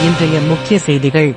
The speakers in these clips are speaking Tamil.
இன்றைய முக்கிய செய்திகள்.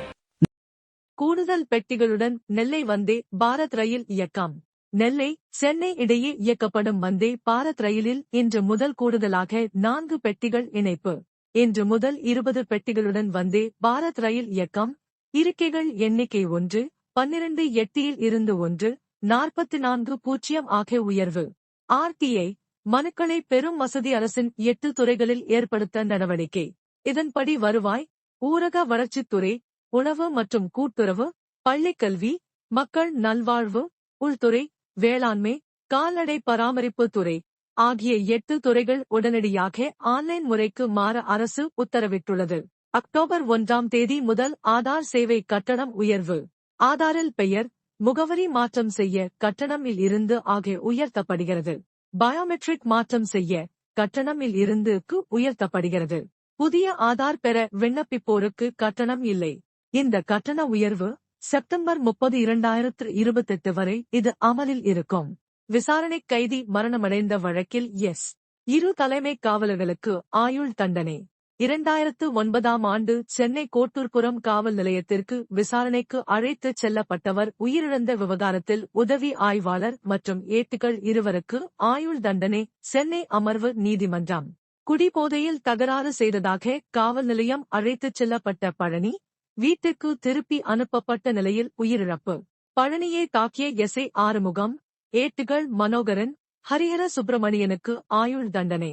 கூடுதல் பெட்டிகளுடன் நெல்லை வந்தே பாரத் ரயில் இயக்கம். நெல்லை சென்னை இடையே இயக்கப்படும் வந்தே பாரத் ரயிலில் இன்று முதல் கூடுதலாக நான்கு பெட்டிகள் இணைப்பு. இன்று முதல் இருபது பெட்டிகளுடன் வந்தே பாரத் ரயில் இயக்கம். இருக்கைகள் எண்ணிக்கை ஒன்று பன்னிரண்டு எட்டியில் இருந்து ஒன்று நாற்பத்தி நான்கு பூஜ்ஜியம் ஆக உயர்வு. ஆர்டிஐ மனுக்களை பெரும் வசதி அரசின் எட்டு துறைகளில் ஏற்படுத்த நடவடிக்கை. இதன்படி வருவாய் ஊரக வளர்ச்சித்துறை உணவு மற்றும் கூட்டுறவு பள்ளிக்கல்வி மக்கள் நல்வாழ்வு உள்துறை வேளாண்மை கால்நடை பராமரிப்பு துறை ஆகிய எட்டு துறைகள் உடனடியாக ஆன்லைன் முறைக்கு மாற அரசு உத்தரவிட்டுள்ளது. அக்டோபர் ஒன்றாம் தேதி முதல் ஆதார் சேவை கட்டணம் உயர்வு. ஆதாரில் பெயர் முகவரி மாற்றம் செய்ய கட்டணம் இல் இருந்து ஆக உயர்த்தப்படுகிறது. பயோமெட்ரிக் மாற்றம் செய்ய கட்டணம் இல் இருந்து உயர்த்தப்படுகிறது. புதிய ஆதார் பெற விண்ணப்பிப்போருக்கு கட்டணம் இல்லை. இந்த கட்டண உயர்வு செப்டம்பர் முப்பது இரண்டாயிரத்து இருபத்தெட்டு வரை இது அமலில் இருக்கும். விசாரணை கைதி மரணமடைந்த வழக்கில் எஸ். இரு தலைமை காவலர்களுக்கு ஆயுள் தண்டனை. இரண்டாயிரத்து ஒன்பதாம் ஆண்டு சென்னை கோட்டூர்புரம் காவல் நிலையத்திற்கு விசாரணைக்கு அழைத்துச் செல்லப்பட்டவர் உயிரிழந்த விவகாரத்தில் உதவி ஆய்வாளர் மற்றும் ஏட்டுகள் இருவருக்கு ஆயுள் தண்டனை சென்னை அமர்வு நீதிமன்றம். குடிபோதையில் தகராறு செய்ததாக காவல் நிலையம் அழைத்துச் செல்லப்பட்ட பழனி வீட்டுக்கு திருப்பி அனுப்பப்பட்ட நிலையில் உயிரிழப்பு. பழனியை தாக்கிய எஸ்ஐ ஆறுமுகம் ஏட்டுகள் மனோகரன் ஹரிஹர சுப்பிரமணியனுக்கு ஆயுள் தண்டனை.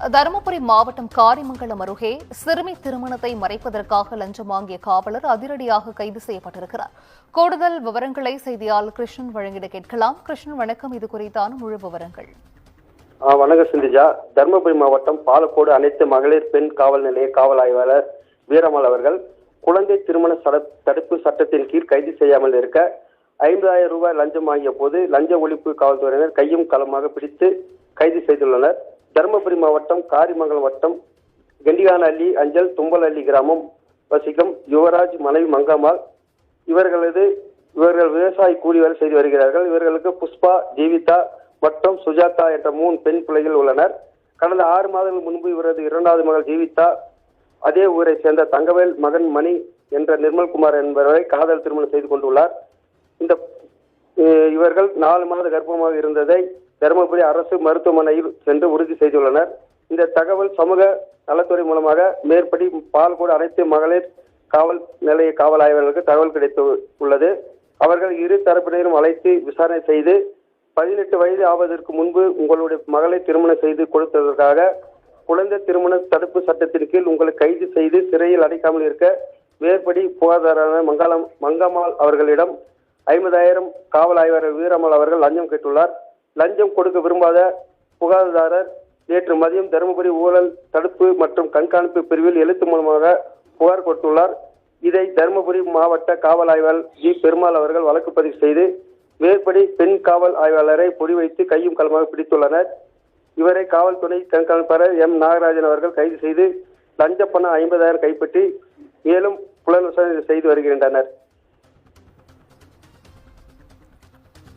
தருமபுரி மாவட்டம் காரிமங்கலம் அருகே சிறுமி திருமணத்தை மறைப்பதற்காக லஞ்சம் வாங்கிய காவலர் அதிரடியாக கைது செய்யப்பட்டிருக்கிறார். கூடுதல் விவரங்களை செய்தியாளர் கிருஷ்ணன் வழங்கிட கேட்கலாம். கிருஷ்ணன் வணக்கம். இது குறித்தான முழு விவரங்கள். வணக்கம் சிந்திஜா. தருமபுரி மாவட்டம் பாலக்கோடு அனைத்து மகளிர் பெண் காவல் நிலைய காவல் ஆய்வாளர் வீரமல் அவர்கள் குழந்தை திருமண சட- தடுப்பு சட்டத்தின் கீழ் கைது செய்யாமல் இருக்க ஐம்பதாயிரம் ரூபாய் லஞ்சம் வாங்கிய போது லஞ்ச ஒழிப்பு காவல்துறையினர் கையும் களமாக பிடித்து கைது செய்துள்ளனர். தருமபுரி மாவட்டம் காரிமங்கலம் வட்டம் கெண்டிகான அள்ளி அஞ்சல் தும்பல் அள்ளி கிராமம் வசிக்கும் யுவராஜ் மனைவி மங்கம்மாள். இவர்களது இவர்கள் விவசாய கூலி வேலை செய்து வருகிறார்கள். இவர்களுக்கு புஷ்பா ஜீவிதா மற்றும் சுஜாதா என்ற மூணு பெண் பிள்ளைகள் உள்ளனர். கடந்த ஆறு மாதங்கள் முன்பு இவரது இரண்டாவது மகள் ஜீவிதா அதே ஊரை சேர்ந்த தங்கவேல் மகன் மணி என்ற நிர்மல்குமார் என்பவரை காதல் திருமணம் செய்து கொண்டுள்ளார். இந்த இவர்கள் நாலு மாத கர்ப்பமாக இருந்ததை தருமபுரி அரசு மருத்துவமனையில் சென்று உறுதி செய்துள்ளனர். இந்த தகவல் சமூக நலத்துறை மூலமாக மேற்படி பால்கோடு அனைத்து மகளிர் காவல் நிலைய காவல் ஆய்வாளர்களுக்கு தகவல் கிடைத்து உள்ளது. அவர்கள் இரு தரப்பினரும் அழைத்து விசாரணை செய்து பதினெட்டு வயது ஆவதற்கு முன்பு உங்களுடைய மகளை திருமணம் செய்து கொடுத்ததற்காக குழந்தை திருமண தடுப்பு சட்டத்தின் கீழ் உங்களை கைது செய்து சிறையில் அடைக்காமல் இருக்க மேற்படி புகார்தாரான மங்களம் மங்கம்மாள் அவர்களிடம் ஐம்பதாயிரம் காவல் ஆய்வாளர் வீரம்மாள் அவர்கள் லஞ்சம் கேட்டுள்ளார். லஞ்சம் கொடுக்க விரும்பாத புகார்தாரர் நேற்று மதியம் தருமபுரி ஊழல் தடுப்பு மற்றும் கண்காணிப்பு பிரிவில் எழுத்து மூலமாக புகார் கொடுத்துள்ளார். இதை தருமபுரி மாவட்ட காவல் ஆய்வாளர் ஜி பெருமாள் அவர்கள் வழக்கு பதிவு செய்து மேற்படி பெண் காவல் ஆய்வாளரை பொடி வைத்து கையும் களமாக பிடித்துள்ளனர். இவரை காவல்துறை கண்காணிப்பாளர் எம். நாகராஜன் அவர்கள் கைது செய்து லஞ்ச பணம் ஐம்பதாயிரம் கைப்பற்றி மேலும் புலன் விசாரணை செய்து வருகின்றனர்.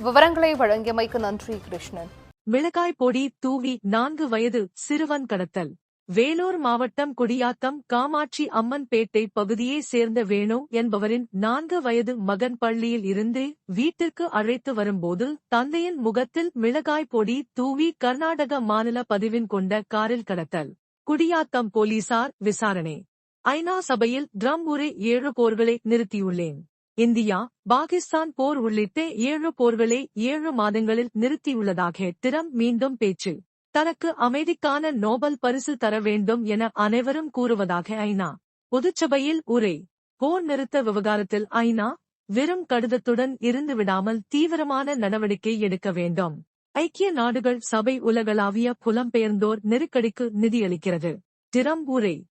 விவரங்களை வழங்கியமைக்கு நன்றி கிருஷ்ணன். மிளகாய் பொடி தூவி நான்கு வயது சிறுவன் கடத்தல். வேலூர் மாவட்டம் குடியாத்தம் காமாட்சி அம்மன்பேட்டை பகுதியை சேர்ந்த வேணு என்பவரின் நான்கு வயது மகன் பள்ளியில் இருந்து வீட்டிற்கு அழைத்து வரும்போது தந்தையின் முகத்தில் மிளகாய் பொடி தூவி கர்நாடக மாநில பதிவின் கொண்ட காரில் கடத்தல். குடியாத்தம் போலீசார் விசாரணை. ஐநா சபையில் ட்ரம் உரை ஏழு போர்களை நிறுத்தியுள்ளேன். இந்தியா பாகிஸ்தான் போர் உள்ளிட்ட ஏழு போர்களை ஏழு மாதங்களில் நிறுத்தியுள்ளதாக திறம் மீண்டும் பேச்சு. தனக்கு அமைதிக்கான நோபல் பரிசு தர வேண்டும் என அனைவரும் கூறுவதாக ஐநா. பொதுச்சபையில் உரை. போர் நிறுத்த விவகாரத்தில் ஐநா வெறும் கடிதத்துடன் இருந்து விடாமல் தீவிரமான நடவடிக்கை எடுக்க வேண்டும். ஐக்கிய நாடுகள் சபை உலகளாவிய புலம்பெயர்ந்தோர் நெருக்கடிக்கு நிதியளிக்கிறது. திறம்பூரை